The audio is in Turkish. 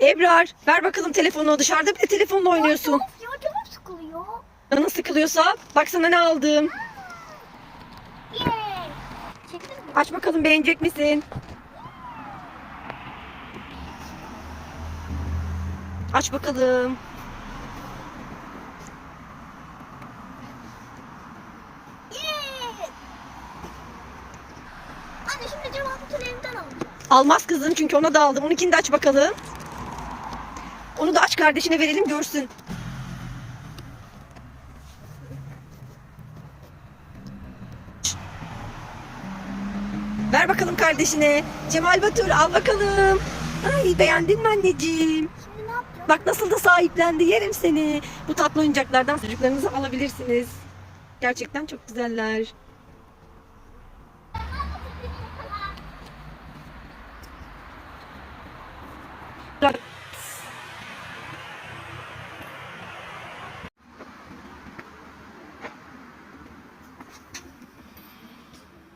Ebrar ver bakalım telefonunu dışarıda bir de telefonla oynuyorsun. Of ya canım sıkılıyor. Canın sıkılıyorsa baksana ne aldım. Aç bakalım beğenecek misin? Aç bakalım. Anne şimdi cevabı elimden alacağım. Almaz kızım çünkü ona da aldım. Onunkini de aç bakalım. Onu da aç kardeşine verelim görsün. Ver bakalım kardeşine. Cemal Batur al bakalım. Ay beğendin mi anneciğim? Bak nasıl da sahiplendi yerim seni. Bu tatlı oyuncaklardan çocuklarınızı alabilirsiniz. Gerçekten çok güzeller. Bak,